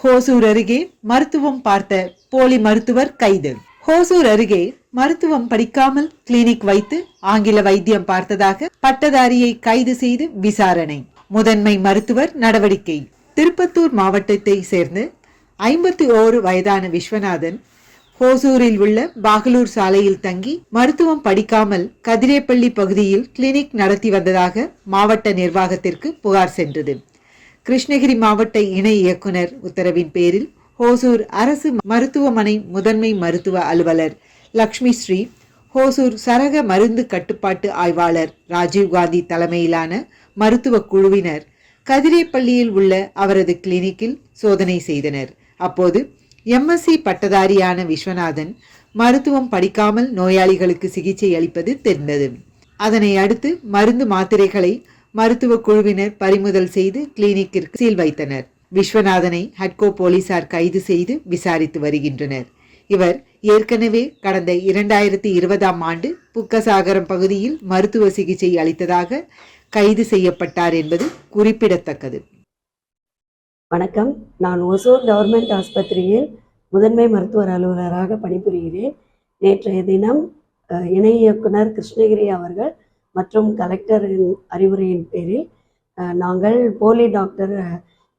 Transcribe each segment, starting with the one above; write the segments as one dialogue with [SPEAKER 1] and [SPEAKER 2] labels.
[SPEAKER 1] ஹோசூர் அருகே மருத்துவம் பார்த்த போலி மருத்துவர் கைது. ஹோசூர் அருகே மருத்துவம் படிக்காமல் கிளினிக் வைத்து ஆங்கில வைத்தியம் பார்த்ததாக பட்டதாரியை கைது செய்து விசாரணை. முதன்மை மருத்துவர் நடவடிக்கை. திருப்பத்தூர் மாவட்டத்தை சேர்ந்த ஐம்பத்தி ஓரு வயதான விஸ்வநாதன் ஹோசூரில் உள்ள பாகலூர் சாலையில் தங்கி மருத்துவம் படிக்காமல் கதிரேப்பள்ளி பகுதியில் கிளினிக் நடத்தி வந்ததாக மாவட்ட நிர்வாகத்திற்கு புகார் சென்றது. கிருஷ்ணகிரி மாவட்ட இணை இயக்குனர் உத்தரவின் பேரில் ஹோசூர் அரசு மருத்துவமனை முதன்மை மருத்துவ அலுவலர் லக்ஷ்மி ஸ்ரீ ஹோசூர் சரக மருந்து கட்டுப்பாட்டு ஆய்வாளர் ராஜீவ்காந்தி தலைமையிலான மருத்துவ குழுவினர் கதிரேப்பள்ளியில் உள்ள அவரது கிளினிக்கில் சோதனை செய்தனர். அப்போது எம்எஸ்சி பட்டதாரியான விஸ்வநாதன் மருத்துவம் படிக்காமல் நோயாளிகளுக்கு சிகிச்சை அளிப்பது தெரிந்தது. அதனை அடுத்து மருந்து மாத்திரைகளை மருத்துவ குழுவினர் பறிமுதல் செய்து கிளினிக்கிற்கு சீல் வைத்தனர். விஸ்வநாதனை ஹட்கோ போலீசார் கைது செய்து விசாரித்து வருகின்றனர். இவர் ஏற்கனவே கடந்த இரண்டாயிரத்தி இருபதாம் ஆண்டு புக்கசாகரம் பகுதியில் மருத்துவ சிகிச்சை அளித்ததாக கைது செய்யப்பட்டார் என்பது குறிப்பிடத்தக்கது.
[SPEAKER 2] வணக்கம். நான் ஒசூர் கவர்மெண்ட் ஆஸ்பத்திரியில் முதன்மை மருத்துவர் அலுவலராக பணிபுரிகிறேன். நேற்றைய தினம் இணை இயக்குனர் கிருஷ்ணகிரி அவர்கள் மற்றும் கலெக்டரின் அறிவுரையின் பேரில் நாங்கள் போலி டாக்டர்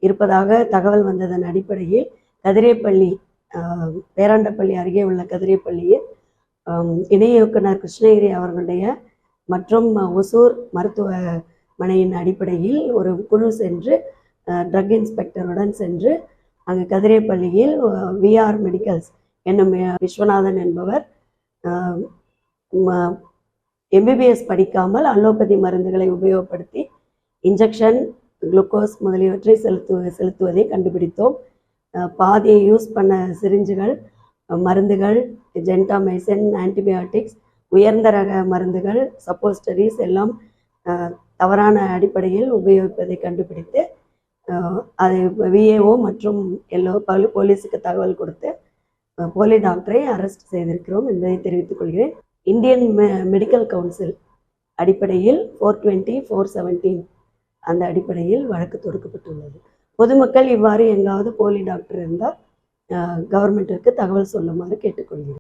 [SPEAKER 2] இருப்பதாக தகவல் வந்ததன் அடிப்படையில் கதிரேப்பள்ளி பேராண்டப்பள்ளி அருகே உள்ள கதிரேப்பள்ளியில் இணை இயக்குனர் கிருஷ்ணகிரி அவர்களுடைய மற்றும் ஒசூர் மருத்துவமனையின் அடிப்படையில் ஒரு குழு சென்று ட்ரக் இன்ஸ்பெக்டருடன் சென்று அங்கு கதிரேப்பள்ளியில் விஆர் மெடிக்கல்ஸ் என்னும் விஸ்வநாதன் என்பவர் எம்பிபிஎஸ் படிக்காமல் அலோபதி மருந்துகளை உபயோகப்படுத்தி இன்ஜெக்ஷன் குளுக்கோஸ் முதலியவற்றை செலுத்து செலுத்துவதை கண்டுபிடித்தோம். பாதியை யூஸ் பண்ண சிரிஞ்சுகள் மருந்துகள் ஜென்டாமைசன் ஆன்டிபயோட்டிக்ஸ் உயர்ந்த ரக மருந்துகள் சப்போஸ்டரிஸ் எல்லாம் தவறான அடிப்படையில் உபயோகிப்பதை கண்டுபிடித்து அதை விஏஓ மற்றும் எல்லோ போலீஸுக்கு தகவல் கொடுத்து போலி டாக்டரை அரெஸ்ட் செய்திருக்கிறோம் என்பதை தெரிவித்துக் கொள்கிறேன். இந்தியன் மெ- மெடிக்கல் கவுன்சில் அடிப்படையில் ஃபோர் டுவெண்ட்டி ஃபோர் செவன்டீன் அந்த அடிப்படையில் வழக்கு தொடுக்கப்பட்டுள்ளது. பொதுமக்கள் இவ்வாறு எங்காவது போலி டாக்டர் இருந்தால் கவர்மெண்ட்டிற்கு தகவல் சொல்லுமாறு கேட்டுக்கொள்கிறேன்